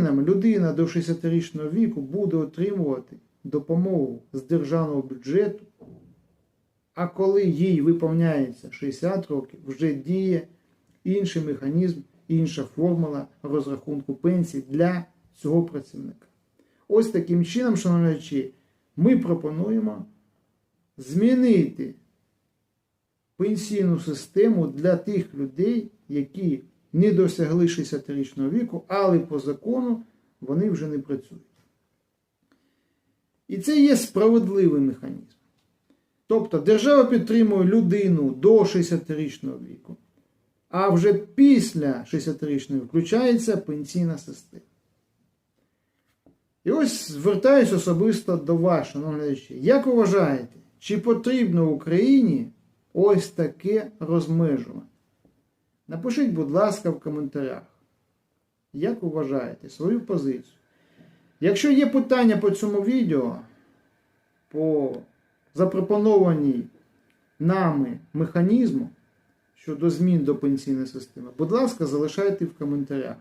Людина до 60-річного віку буде отримувати допомогу з державного бюджету, а коли їй виповняється 60 років, вже діє інший механізм, інша формула розрахунку пенсій для цього працівника. Ось таким чином, шановні ми пропонуємо змінити пенсійну систему для тих людей, які не досягли 60-річного віку, але по закону вони вже не працюють. І це є справедливий механізм. Тобто держава підтримує людину до 60-річного віку, а вже після 60-річного включається пенсійна система. І ось звертаюся особисто до вас, шановні глядачі. Як вважаєте, чи потрібно Україні ось таке розмежування? Напишіть, будь ласка, в коментарях, як вважаєте свою позицію. Якщо є питання по цьому відео, по запропонованій нами механізму щодо змін до пенсійної системи, будь ласка, залишайте в коментарях.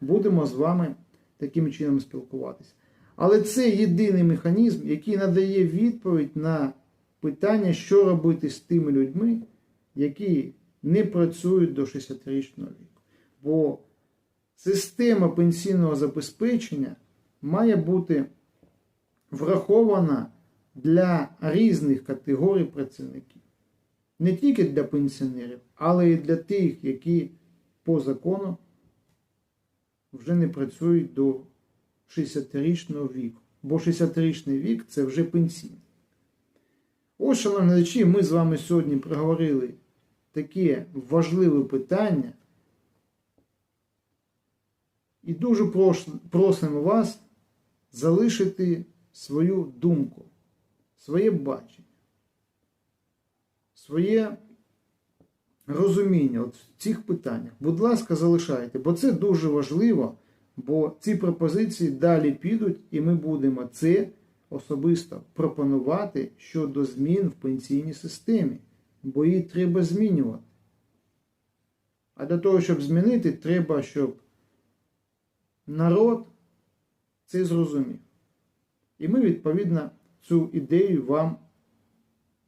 Будемо з вами таким чином спілкуватися. Але це єдиний механізм, який надає відповідь на питання, що робити з тими людьми, які не працюють до 60-річного віку. Бо система пенсійного забезпечення має бути врахована для різних категорій працівників. Не тільки для пенсіонерів, але й для тих, які по закону вже не працюють до 60-річного віку. Бо 60-річний вік це вже пенсійний. Ось, шановні глядачі, ми з вами сьогодні проговорили таке важливе питання. І дуже просимо вас залишити свою думку, своє бачення, своє розуміння от в цих питаннях. Будь ласка, залишайте, бо це дуже важливо, бо ці пропозиції далі підуть, і ми будемо це особисто пропонувати щодо змін в пенсійній системі, бо її треба змінювати. А для того, щоб змінити, треба, щоб народ це зрозумів. І ми, відповідно, цю ідею вам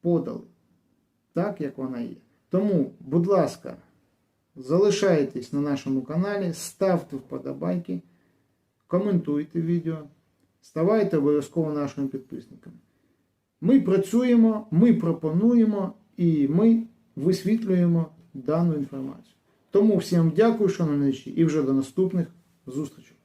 подали, так як вона є. Тому, будь ласка, залишайтесь на нашому каналі, ставте вподобайки, коментуйте відео, ставайте обов'язково нашими підписниками. Ми працюємо, ми пропонуємо і ми висвітлюємо дану інформацію. Тому всім дякую, шановні, глядачі, і вже до наступних зустрічей.